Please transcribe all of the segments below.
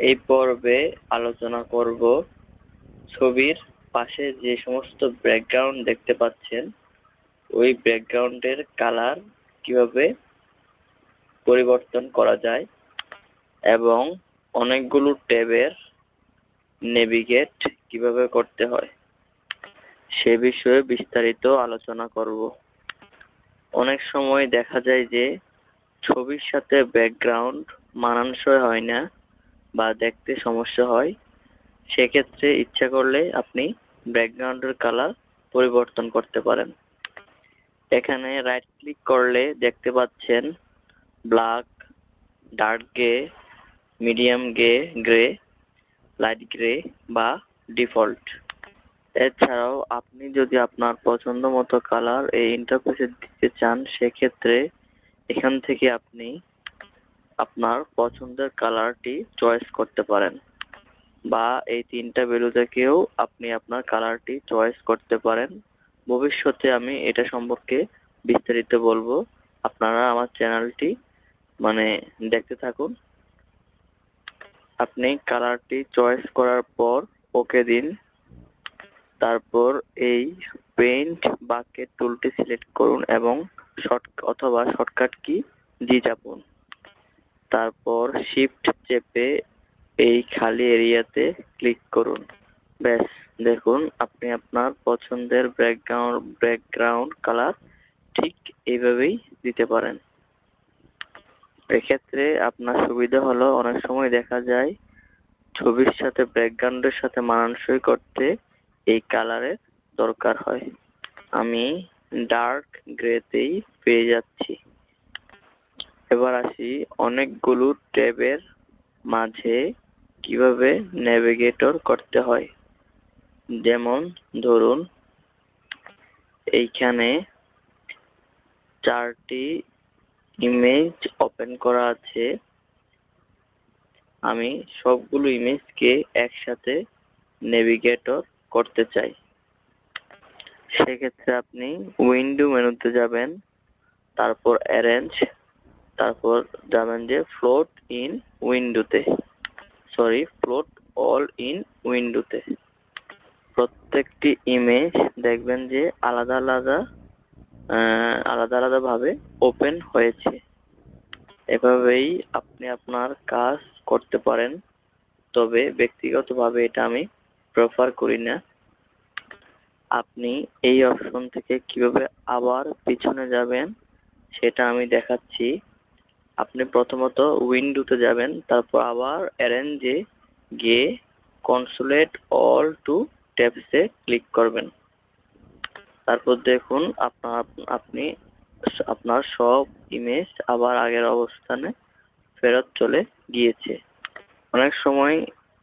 এই পর্বে আলোচনা করব ছবির পাশে যে সমস্ত ব্যাকগ্রাউন্ড দেখতে পাচ্ছেন, ওই ব্যাকগ্রাউন্ডের কালার কীভাবে পরিবর্তন করা যায় এবং অনেকগুলো ট্যাবের নেভিগেট কীভাবে করতে হয়, সে বিষয়ে বিস্তারিত আলোচনা করব। অনেক সময় দেখা যায় যে ছবির সাথে ব্যাকগ্রাউন্ড মানানসই হয় না। বা দেখতে সমস্যা হয়, সেক্ষেত্রে ইচ্ছা করলে আপনি ব্যাকগ্রাউন্ডের কালার পরিবর্তন করতে পারেন। এখানে রাইট ক্লিক করলে দেখতে পাচ্ছেন black dark grey medium grey grey light grey বা ডিফল্ট এছাড়াও আপনি যদি আপনার পছন্দ মতো কালার এই ইন্টারফেসে দিতে চান, সেক্ষেত্রে এখান থেকে আপনি আপনার পছন্দের কালারটি চয়েস করতে পারেন। বা এই তিনটা ভ্যালু থেকেও আপনি আপনার কালারটি চয়েস করতে পারেন। ভবিষ্যতে আমি এটা সম্পর্কে বিস্তারিত বলব। আপনারা আমার চ্যানেলটি মানে দেখতে থাকুন। আপনি কালারটি চয়েস করার পর ওকে দিন। তারপর এই পেইন্ট বাকেট টুলটি সিলেক্ট করুন এবং শর্ট অথবা শর্টকাট কি জি চাপুন। তারপর শিফট চেপে এই খালি এরিয়াতে ক্লিক করুন। ব্যাস, দেখুন আপনি আপনার পছন্দের ব্যাকগ্রাউন্ড ব্যাকগ্রাউন্ড কালার ঠিক এইভাবেই দিতে পারেন। এক্ষেত্রে আপনার সুবিধা হলো অনেক সময় দেখা যায় ছবির সাথে ব্যাকগ্রাউন্ডের সাথে মানানসই করতে এই কালারের দরকার হয়। আমি ডার্ক গ্রেতেই পেয়ে যাচ্ছি। এবার আসি অনেকগুলো ট্যাবের মাঝে কীভাবে নেভিগেটর করতে হয়। যেমন ধরুন, এইখানে চারটি ইমেজ ওপেন করা আছে। আমি সবগুলো ইমেজকে একসাথে নেভিগেটর করতে চাই। সেক্ষেত্রে আপনি উইন্ডো মেনুতে যাবেন, তারপর অ্যারেঞ্জ তারপর যাবেন যে ফ্লোট ইন উইন্ডোতে সরি ফ্লোট অল ইন উইন্ডোতে প্রত্যেকটি ইমেজ দেখবেন যে আলাদা আলাদা আলাদা আলাদা ভাবে ওপেন হয়েছে। এভাবেই আপনি আপনার কাজ করতে পারেন, তবে ব্যক্তিগতভাবে এটা আমি প্রেফার করি না। আপনি এই অপশন থেকে কীভাবে আবার পিছনে যাবেন, সেটা আমি দেখাচ্ছি। আপনি প্রথমত উইন্ডোতে যাবেন, তারপর আবার অ্যারেঞ্জে গিয়ে কনসুলেট অল টু ট্যাবসে ক্লিক করবেন। তারপর দেখুন আপনার আপনি আপনার সব ইমেজ আবার আগের অবস্থানে ফেরত চলে গিয়েছে। অনেক সময়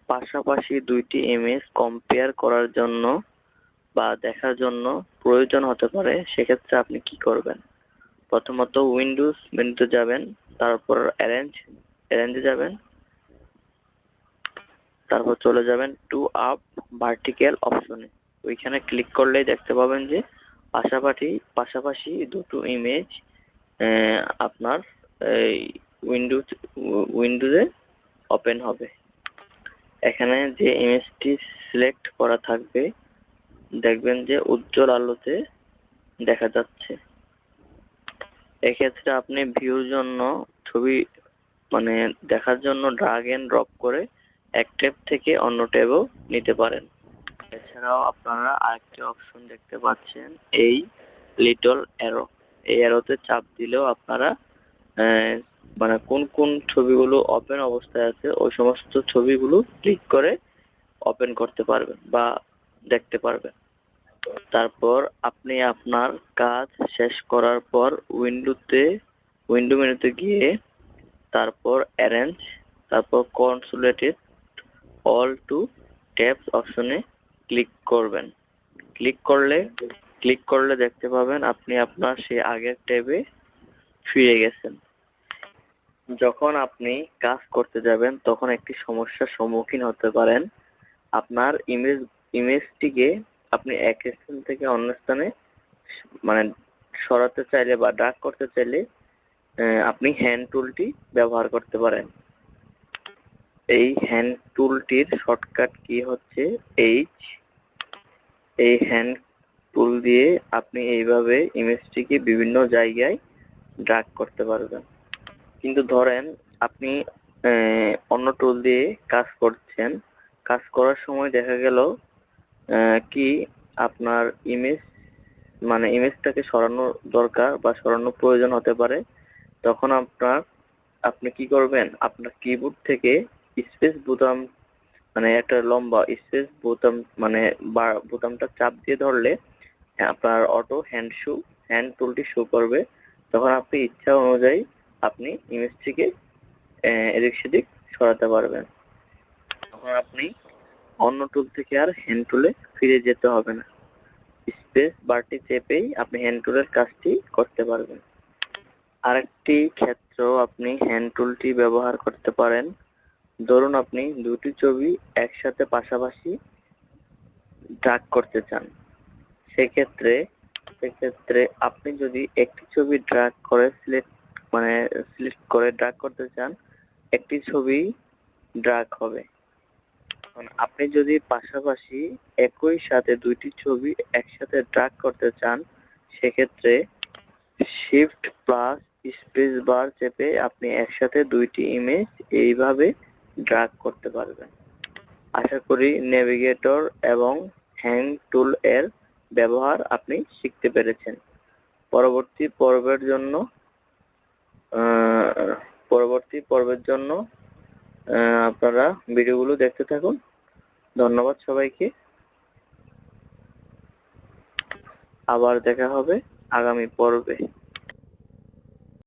পাশাপাশি দুইটি ইমেজ কম্পেয়ার করার জন্য বা দেখার জন্য প্রয়োজন হতে পারে, সেক্ষেত্রে আপনি কি করবেন? প্রথমত উইন্ডোজ মেনুতে যাবেন তারপর অ্যারেঞ্জ অ্যারেঞ্জে যাবেন। তারপর চলে যাবেন টু আপ ভার্টিক্যাল অপশনে ওইখানে ক্লিক করলেই দেখতে পাবেন যে পাশাপাশি পাশাপাশি দুটো ইমেজ আপনার এই উইন্ডোজ উইন্ডোজে ওপেন হবে। এখানে যে ইমেজটি সিলেক্ট করা থাকবে, দেখবেন যে উজ্জ্বল আলোতে দেখা যাচ্ছে। এক্ষেত্রে আপনি ভিউর জন্য ছবি মানে দেখার জন্য ড্রাগ এন্ড ড্রপ করে এক ট্যাব থেকে অন্য ট্যাবও নিতে পারেন। এছাড়াও আপনারা আরেকটি অপশন দেখতে পাচ্ছেন, এই লিটল অ্যারো এই অ্যারোতে চাপ দিলেও আপনারা মানে কোন কোন ছবিগুলো ওপেন অবস্থায় আছে, ওই সমস্ত ছবিগুলো ক্লিক করে ওপেন করতে পারবেন বা দেখতে পারবেন। তারপর আপনি আপনার কাজ শেষ করার পর উইন্ডোতে, উইন্ডো মেনুতে গিয়ে তারপর অ্যারেঞ্জ তারপর কনসুলেটেড অল টু ট্যাবস অপশনে ক্লিক করবেন। ক্লিক করলে ক্লিক করলে দেখতে পাবেন আপনি আপনার সেই আগের ট্যাবে ফিরে গেছেন। যখন আপনি কাজ করতে যাবেন, তখন একটি সমস্যার সম্মুখীন হতে পারেন। আপনার ইমেজ ইমেজটিকে আপনি এক স্থান থেকে অন্য স্থানে মানে সরাতে চাইলে বা ড্রাগ করতে চাইলে আপনি হ্যান্ড টুলটি ব্যবহার করতে পারেন। এই হ্যান্ড টুলটির শর্টকাট কি হচ্ছে? এইচ এই হ্যান্ড টুল দিয়ে আপনি এইভাবে ইমেজটিকে বিভিন্ন জায়গায় ড্রাগ করতে পারবেন। কিন্তু ধরেন আপনি অন্য টুল দিয়ে কাজ করছেন। কাজ করার সময় দেখা গেল কি আপনার ইমেজ মানে ইমেজটাকে সরানো দরকার বা সরানো প্রয়োজন হতে পারে, তখন আপনার, আপনি কি করবেন? আপনার কিবোর্ড থেকে স্পেস বোতাম মানে একটা লম্বা স্পেস বোতাম মানে বোতামটা চাপ দিয়ে ধরলে আপনার অটো হ্যান্ড শু হ্যান্ড টুলটি শো করবে। তখন আপনি ইচ্ছা অনুযায়ী আপনি ইমেজটিকে এদিক সেদিক সরাতে পারবেন। তখন আপনি অন্য টুল থেকে আর হ্যান্ড টুলে ফিরে যেতে হবে না। স্পেস বারটি চেপেই আপনি হ্যান্ড টুলের কাজটি করতে পারবেন। আরেকটি ক্ষেত্র আপনি হ্যান্ড টুলটি ব্যবহার করতে পারেন। ধরুন আপনি দুটি ছবি একসাথে পাশাপাশি ড্রাগ করতে চান। সেক্ষেত্রে সেক্ষেত্রে আপনি যদি একটি ছবি ড্রাগ করে সিলেক্ট মানে সিলেক্ট করে ড্রাগ করতে চান, একটি ছবি ড্রাগ হবে। এখন আপনি যদি পাশাপাশি একই সাথে দুইটি ছবি একসাথে ড্রাগ করতে চান, সেক্ষেত্রে শিফট প্লাস স্পেস বার চেপে আপনি একসাথে দুইটি ইমেজ এইভাবে ড্রাগ করতে পারবেন। আশা করি নেভিগেটর এবং হ্যাং টুল এর ব্যবহার আপনি শিখতে পেরেছেন। পরবর্তী পর্বের জন্য পরবর্তী পর্বের জন্য আপনারা ভিডিওগুলো দেখতে থাকুন। ধন্যবাদ সবাইকে। আবার দেখা হবে আগামী পর্বে।